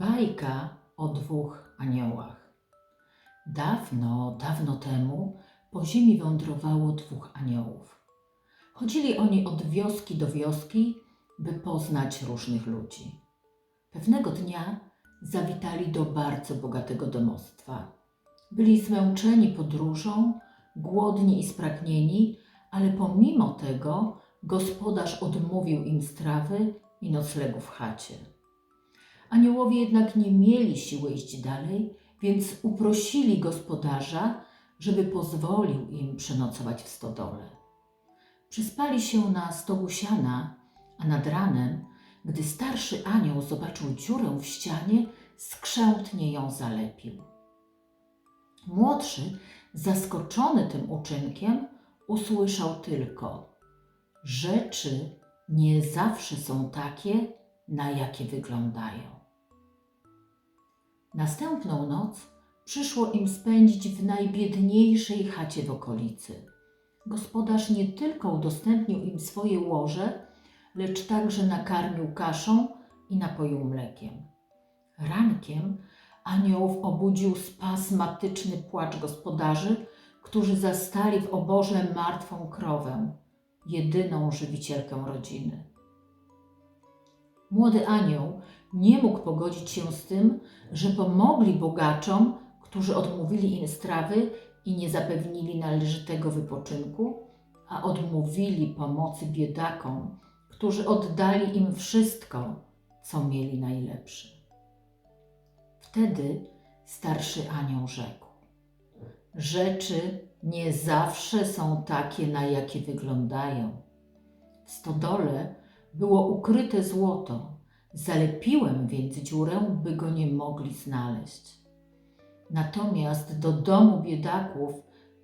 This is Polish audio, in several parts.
Bajka o dwóch aniołach. Dawno, dawno temu po ziemi wędrowało dwóch aniołów. Chodzili oni od wioski do wioski, by poznać różnych ludzi. Pewnego dnia zawitali do bardzo bogatego domostwa. Byli zmęczeni podróżą, głodni i spragnieni, ale pomimo tego gospodarz odmówił im strawy i noclegu w chacie. Aniołowie jednak nie mieli siły iść dalej, więc uprosili gospodarza, żeby pozwolił im przenocować w stodole. Przyspali się na stogu siana, a nad ranem, gdy starszy anioł zobaczył dziurę w ścianie, skrzętnie ją zalepił. Młodszy, zaskoczony tym uczynkiem, usłyszał tylko: Rzeczy nie zawsze są takie, na jakie wyglądają. Następną noc przyszło im spędzić w najbiedniejszej chacie w okolicy. Gospodarz nie tylko udostępnił im swoje łoże, lecz także nakarmił kaszą i napoił mlekiem. Rankiem aniołów obudził spazmatyczny płacz gospodarzy, którzy zastali w oborze martwą krowę, jedyną żywicielkę rodziny. Młody anioł nie mógł pogodzić się z tym, że pomogli bogaczom, którzy odmówili im strawy i nie zapewnili należytego wypoczynku, a odmówili pomocy biedakom, którzy oddali im wszystko, co mieli najlepsze. Wtedy starszy anioł rzekł: Rzeczy nie zawsze są takie, na jakie wyglądają. W stodole było ukryte złoto, zalepiłem więc dziurę, by go nie mogli znaleźć. Natomiast do domu biedaków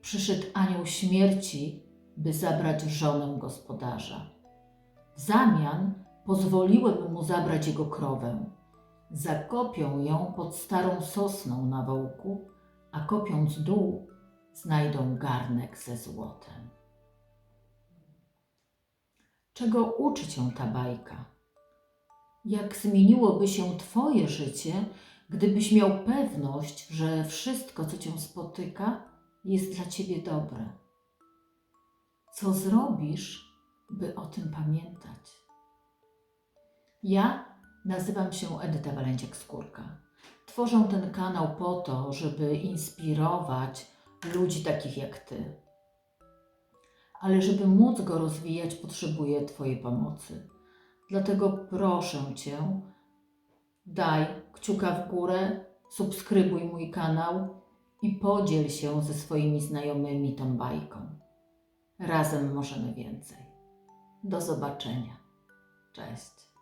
przyszedł anioł śmierci, by zabrać żonę gospodarza. W zamian pozwoliłem mu zabrać jego krowę. Zakopią ją pod starą sosną na wołku, a kopiąc dół, znajdą garnek ze złotem. Czego uczy cię ta bajka? Jak zmieniłoby się Twoje życie, gdybyś miał pewność, że wszystko, co Cię spotyka, jest dla Ciebie dobre? Co zrobisz, by o tym pamiętać? Ja nazywam się Edyta Walenciak-Skórka. Tworzę ten kanał po to, żeby inspirować ludzi takich jak Ty. Ale żeby móc go rozwijać, potrzebuję Twojej pomocy. Dlatego proszę Cię, daj kciuka w górę, subskrybuj mój kanał i podziel się ze swoimi znajomymi tą bajką. Razem możemy więcej. Do zobaczenia. Cześć.